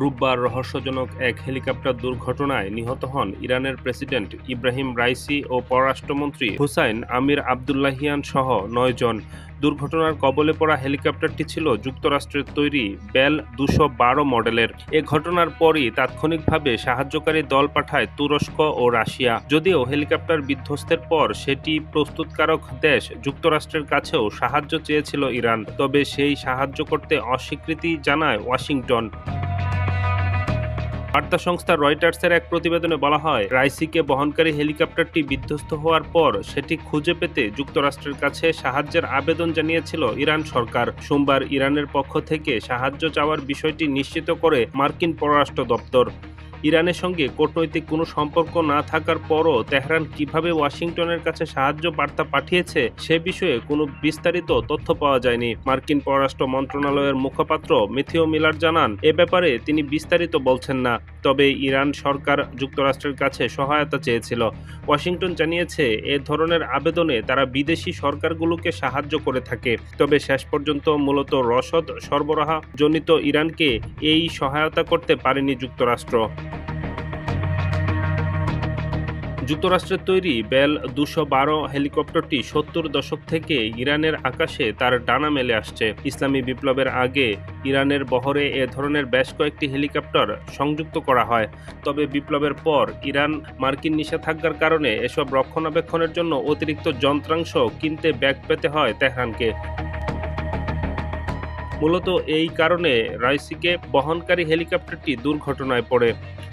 রোববার রহস্যজনক এক হেলিকপ্টার দুর্ঘটনায় নিহত হন ইরানের প্রেসিডেন্ট ইব্রাহিম রাইসি ও পররাষ্ট্রমন্ত্রী হুসাইন আমির আবদুল্লাহিয়ান সহ নয় জন। দুর্ঘটনার কবলে পড়া হেলিকপ্টারটি ছিল যুক্তরাষ্ট্রের তৈরি বেল দুশো বারো মডেলের। এ ঘটনার পরই তাৎক্ষণিকভাবে সাহায্যকারী দল পাঠায় তুরস্ক ও রাশিয়া। যদিও হেলিকপ্টার বিধ্বস্তের পর সেটি প্রস্তুতকারক দেশ যুক্তরাষ্ট্রের কাছেও সাহায্য চেয়েছিল ইরান, তবে সেই সাহায্য করতে অস্বীকৃতি জানায় ওয়াশিংটন। বার্তা সংস্থা রয়টার্সের এক প্রতিবেদনে বলা হয়, রাইসিকে বহনকারী হেলিকপ্টারটি বিধ্বস্ত হওয়ার পর সেটি খুঁজে পেতে যুক্তরাষ্ট্রের কাছে সাহায্যের আবেদন জানিয়েছিল ইরান সরকার। সোমবার ইরানের পক্ষ থেকে সাহায্য চাওয়ার বিষয়টি নিশ্চিত করে মার্কিন পররাষ্ট্র দপ্তর। ইরানের সঙ্গে কূটনৈতিক কোনো সম্পর্ক না থাকার পরও তেহরান কীভাবে ওয়াশিংটনের কাছে সাহায্য বার্তা পাঠিয়েছে সে বিষয়ে কোনো বিস্তারিত তথ্য পাওয়া যায়নি। মার্কিন পররাষ্ট্র মন্ত্রণালয়ের মুখপাত্র মেথিও মিলার জানান, এ ব্যাপারে তিনি বিস্তারিত বলছেন না, তবে ইরান সরকার যুক্তরাষ্ট্রের কাছে সহায়তা চেয়েছিল। ওয়াশিংটন জানিয়েছে, এ ধরনের আবেদনে তারা বিদেশি সরকারগুলোকে সাহায্য করে থাকে, তবে শেষ পর্যন্ত মূলত রসদ সরবরাহ জনিত ইরানকে এই সহায়তা করতে পারেনি যুক্তরাষ্ট্র। যুক্তরাষ্ট্রের তৈরি বেল দুশো বারো হেলিকপ্টারটি সত্তর দশক থেকে ইরানের আকাশে তার ডানা মেলে আসছে। ইসলামী বিপ্লবের আগে ইরানের বহরে এ ধরনের বেশ কয়েকটি হেলিকপ্টার সংযুক্ত করা হয়। তবে বিপ্লবের পর ইরান মার্কিন নিষেধাজ্ঞার কারণে এসব রক্ষণাবেক্ষণের জন্য অতিরিক্ত যন্ত্রাংশ কিনতে ব্যাগ পেতে হয় তেহরানকে। মূলত এই কারণে রয়সিকে বহনকারী হেলিকপ্টারটি দুর্ঘটনায় পড়ে।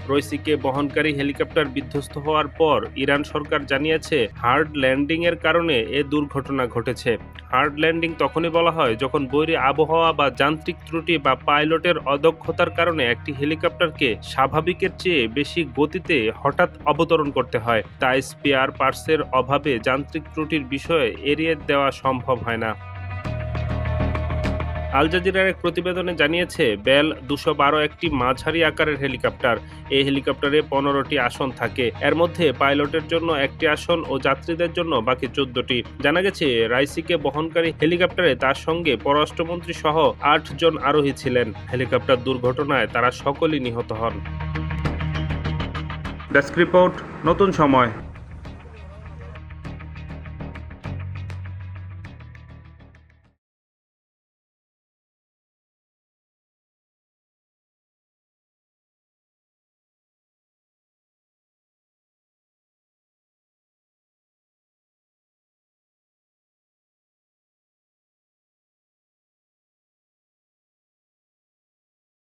রইসিকে বহনকারী হেলিকপ্টার বিধ্বস্ত হওয়ার পর ইরান সরকার জানিয়েছে, হার্ড ল্যান্ডিং এর কারণে এ দুর্ঘটনা ঘটেছে। হার্ড ল্যান্ডিং তখনই বলা হয় যখন বৈরী আবহাওয়া বা যান্ত্রিক ত্রুটি বা পাইলটের অদক্ষতার কারণে একটি হেলিকপ্টারকে স্বাভাবিকের চেয়ে বেশি গতিতে হঠাৎ অবতরণ করতে হয়। তাই স্পেয়ার পার্টসের অভাবে যান্ত্রিক ত্রুটির বিষয়ে এড়িয়ে দেওয়া সম্ভব হয় না। আল জাজিরার এক প্রতিবেদনে জানিয়েছে, বেল দুশো বারো একটি মাঝারি আকারের হেলিকপ্টার। এই হেলিকপ্টারে পনেরোটি আসন থাকে। এর মধ্যে পাইলটের জন্য একটি আসন ও যাত্রীদের জন্য বাকি চোদ্দটি। জানা গেছে, রাইসিকে বহনকারী হেলিকপ্টারে তার সঙ্গে পররাষ্ট্রমন্ত্রী সহ আট জন আরোহী ছিলেন। হেলিকপ্টার দুর্ঘটনায় তারা সকলেই নিহত হন। ডেস্ক রিপোর্ট, নতুন সময়।